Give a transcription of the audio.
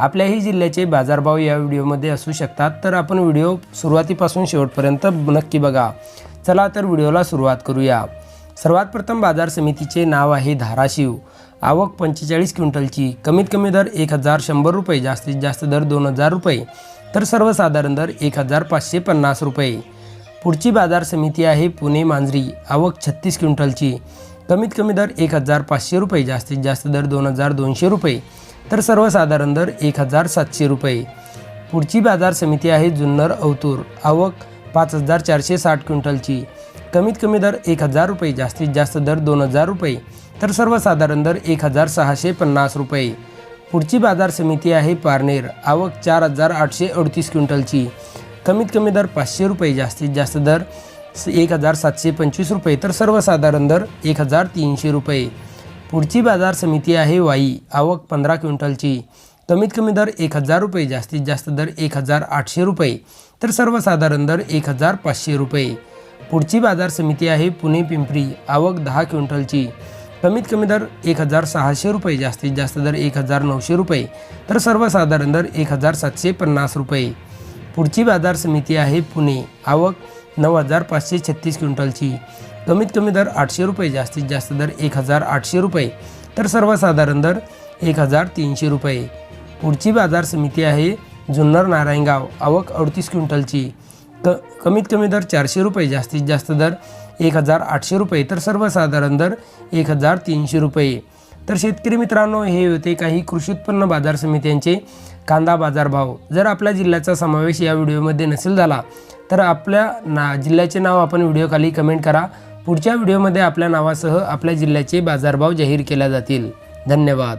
आपल्याही जिल्ह्याचे बाजारभाव या व्हिडिओमध्ये असू शकतात. तर आपण व्हिडिओ सुरुवातीपासून शेवटपर्यंत नक्की बघा. चला तर व्हिडिओला सुरुवात करूया. सर्वात प्रथम बाजार समितीचे नाव आहे धाराशिव. आवक पंचेचाळीस क्विंटलची. कमीत कमी दर एक हजार शंभर रुपये जास्तीत जास्त दर दोन हजार रुपये. तर सर्वसाधारण दर एक हजार पाचशे पन्नास रुपये. पुढची बाजार समिती आहे पुणे मांजरी. आवक छत्तीस क्विंटलची. कमीत कमी दर एक हजार पाचशे रुपये जास्तीत जास्त दर दोन हजार दोनशे रुपये. तर सर्वसाधारण दर एक हजार सातशे रुपये. पुढची बाजार समिती आहे जुन्नर अवतूर. आवक पाच हजार चारशे साठ क्विंटलची. कमीत कमी दर एक हजार रुपये जास्तीत जास्त दर दोन हजार रुपये. तर सर्वसाधारण दर एक हजार सहाशे पन्नास रुपये. पुढची बाजार समिती आहे पारनेर. आवक चार हजार आठशे अडतीस क्विंटलची. कमीत कमी दर पाचशे रुपये जास्तीत जास्त दर स- एक हजार सातशे पंचवीस रुपये. तर सर्वसाधारण दर एक हजार तीनशे रुपये. पुढची बाजार समिती आहे वाई. आवक पंधरा क्विंटलची. कमीत कमी दर एक हजार रुपये जास्तीत जास्त दर एक हजार आठशे रुपये. तर सर्वसाधारण दर एक हजार पाचशे रुपये. पुढची बाजार समिती आहे पुणे पिंपरी. आवक दहा क्विंटलची. कमीत कमी दर एक हजार सहाशे रुपये जास्तीत जास्त दर एक हजार नऊशे रुपये. तर सर्वसाधारण दर एक हजार सातशे पन्नास रुपये. पुढची बाजार समिती आहे पुणे. आवक नऊ हजार पाचशे छत्तीस क्विंटलची. कमीत कमी दर आठशे रुपये जास्तीत जास्त दर एक हजार आठशे रुपये. तर सर्वसाधारण दर एक हजार तीनशे रुपये. पुढची बाजार समिती आहे जुन्नर नारायणगाव आवक अडतीस क्विंटलची. क कमीत कमी दर चारशे रुपये जास्तीत जास्त दर एक हजार आठशे रुपये. तर सर्वसाधारण दर एक हजार तीनशे रुपये. तर शेतकरी मित्रांनो हे होते काही कृषी उत्पन्न बाजार समित्यांचे कांदा बाजारभाव जर आपल्या जिल्ह्याचा समावेश या व्हिडिओमध्ये नसेल झाला तर आपल्या ना जिल्ह्याचे नाव आपण व्हिडिओखाली कमेंट करा. पुढच्या व्हिडिओमध्ये आपल्या नावासह आपल्या जिल्ह्याचे बाजारभाव जाहीर केल्या जातील. धन्यवाद.